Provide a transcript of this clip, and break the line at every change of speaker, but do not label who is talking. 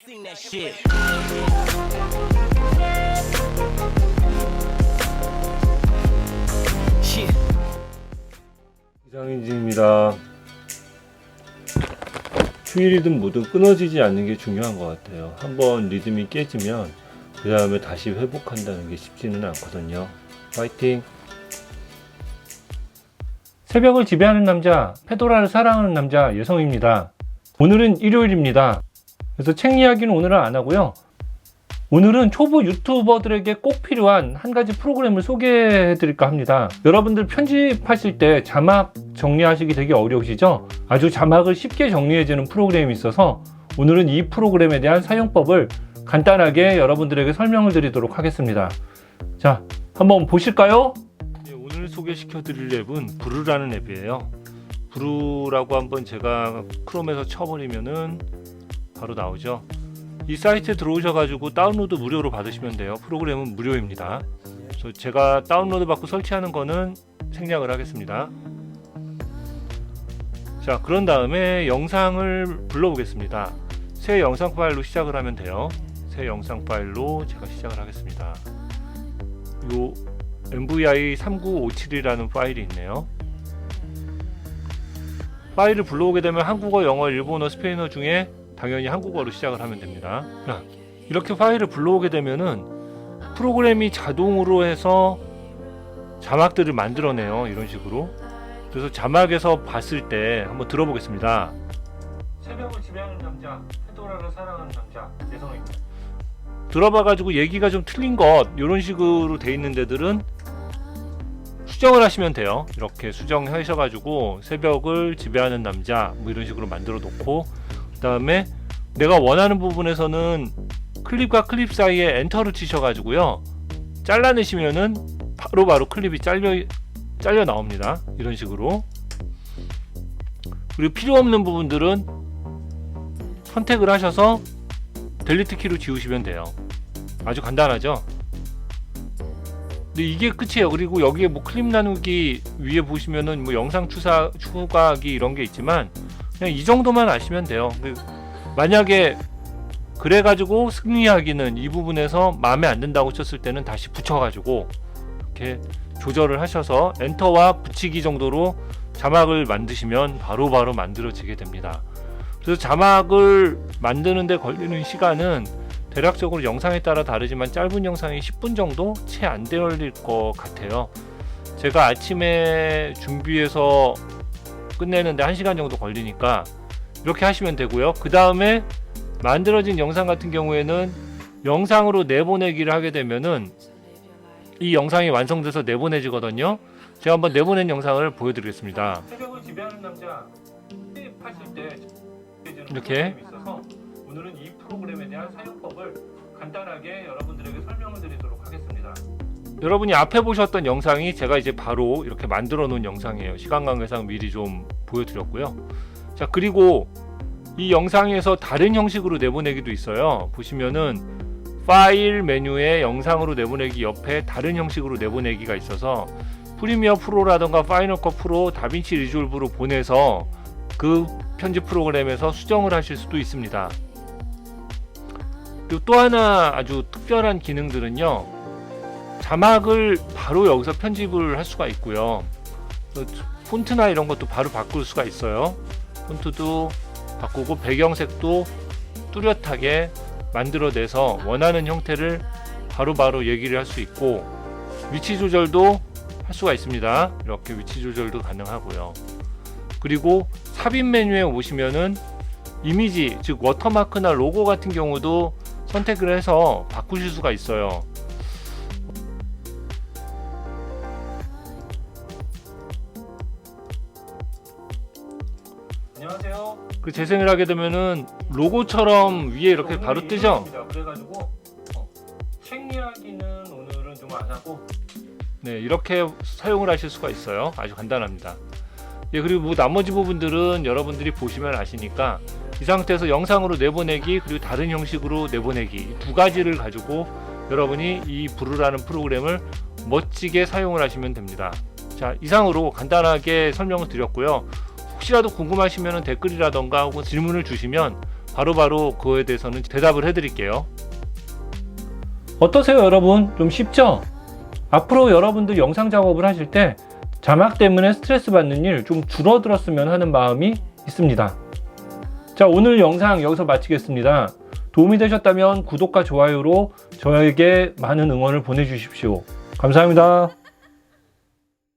Sing that shit. Shit.
이상인지입니다. 휴일이든 뭐든 끊어지지 않는 게 중요한 것 같아요. 한번 리듬이 깨지면 그 다음에 다시 회복한다는 게 쉽지는 않거든요. 파이팅! 새벽을 지배하는 남자, 페도라를 사랑하는 남자 여성입니다. 오늘은 일요일입니다. 그래서 책 이야기는 오늘은 안 하고요. 오늘은 초보 유튜버들에게 꼭 필요한 한 가지 프로그램을 소개해 드릴까 합니다. 여러분들 편집하실 때 자막 정리하시기 되게 어려우시죠? 아주 자막을 쉽게 정리해 주는 프로그램이 있어서 오늘은 이 프로그램에 대한 사용법을 간단하게 여러분들에게 설명을 드리도록 하겠습니다. 자, 한번 보실까요? 네, 오늘 소개시켜 드릴 앱은 브루라는 앱이에요. 브루라고 한번 제가 크롬에서 쳐버리면은 바로 나오죠. 이 사이트에 들어오셔가지고 다운로드 무료로 받으시면 돼요. 프로그램은 무료입니다. 그래서 제가 다운로드 받고 설치하는 거는 생략을 하겠습니다. 자, 그런 다음에 영상을 불러보겠습니다. 새 영상 파일로 시작을 하면 돼요. 새 영상 파일로 제가 시작을 하겠습니다. 요 MVI 3957이라는 파일이 있네요. 파일을 불러오게 되면 한국어, 영어, 일본어, 스페인어 중에 당연히 한국어로 시작을 하면 됩니다. 자, 이렇게 파일을 불러오게 되면은 프로그램이 자동으로 해서 자막들을 만들어내요. 이런 식으로. 그래서 자막에서 봤을 때 한번 들어보겠습니다. 새벽을 지배하는 남자, 페도라를 사랑하는 남자, 여성입니다. 들어봐가지고 얘기가 좀 틀린 것 이런 식으로 돼 있는 데들은 수정을 하시면 돼요. 이렇게 수정하셔가지고 새벽을 지배하는 남자 뭐 이런 식으로 만들어 놓고 그 다음에 내가 원하는 부분에서는 클립과 클립 사이에 엔터를 치셔가지고요. 잘라내시면은 바로 바로 클립이 잘려 잘려 나옵니다. 이런 식으로. 그리고 필요 없는 부분들은 선택을 하셔서 델리트 키로 지우시면 돼요. 아주 간단하죠? 근데 이게 끝이에요. 그리고 여기에 뭐 클립 나누기 위에 보시면은 뭐 영상 추사 추가하기 이런 게 있지만 그냥 이 정도만 아시면 돼요. 그 만약에 그래가지고 승리하기는 이 부분에서 마음에 안 든다고 쳤을 때는 다시 붙여가지고 이렇게 조절을 하셔서 엔터와 붙이기 정도로 자막을 만드시면 바로 바로 만들어지게 됩니다. 그래서 자막을 만드는데 걸리는 시간은 대략적으로 영상에 따라 다르지만 짧은 영상이 10분 정도 채 안 걸릴 것 같아요. 제가 아침에 준비해서 끝내는데 1시간 정도 걸리니까 이렇게 하시면 되고요. 그 다음에 만들어진 영상 같은 경우에는 영상으로 내보내기를 하게 되면은 이 영상이 완성돼서 내보내지거든요. 제가 한번 내보낸 영상을 보여드리겠습니다. 이렇게 오늘은 이 프로그램에 대한 사용법을 간단하게 여러분들에게 설명을 드리도록 하겠습니다. 여러분이 앞에 보셨던 영상이 제가 이제 바로 이렇게 만들어 놓은 영상이에요. 시간 관계상 미리 좀 보여드렸고요. 자, 그리고 이 영상에서 다른 형식으로 내보내기도 있어요. 보시면은 파일 메뉴에 영상으로 내보내기 옆에 다른 형식으로 내보내기가 있어서 프리미어 프로라던가 파이널 컷 프로, 다빈치 리졸브로 보내서 그 편집 프로그램에서 수정을 하실 수도 있습니다. 그리고 또 하나 아주 특별한 기능들은요. 자막을 바로 여기서 편집을 할 수가 있고요. 그 폰트나 이런 것도 바로 바꿀 수가 있어요. 폰트도 바꾸고 배경색도 뚜렷하게 만들어내서 원하는 형태를 바로 바로 얘기를 할 수 있고 위치 조절도 할 수가 있습니다. 이렇게 위치 조절도 가능하고요. 그리고 삽입 메뉴에 오시면은 이미지 즉 워터마크나 로고 같은 경우도 선택을 해서 바꾸실 수가 있어요. 안녕하세요. 그 재생을 하게 되면은 로고처럼 위에 이렇게 바로 뜨죠. 그래가지고 어, 책 이야기는 오늘은 좀 안 하고 네 이렇게 사용을 하실 수가 있어요. 아주 간단합니다. 예 그리고 뭐 나머지 부분들은 여러분들이 보시면 아시니까 이 상태에서 영상으로 내보내기 그리고 다른 형식으로 내보내기 두 가지를 가지고 여러분이 이 부르라는 프로그램을 멋지게 사용을 하시면 됩니다. 자 이상으로 간단하게 설명을 드렸고요. 혹시라도 궁금하시면 댓글이라던가 혹은 질문을 주시면 바로 바로 그거에 대해서는 대답을 해드릴게요. 어떠세요, 여러분? 좀 쉽죠? 앞으로 여러분들 영상 작업을 하실 때 자막 때문에 스트레스 받는 일 좀 줄어들었으면 하는 마음이 있습니다. 자, 오늘 영상 여기서 마치겠습니다. 도움이 되셨다면 구독과 좋아요로 저에게 많은 응원을 보내주십시오. 감사합니다.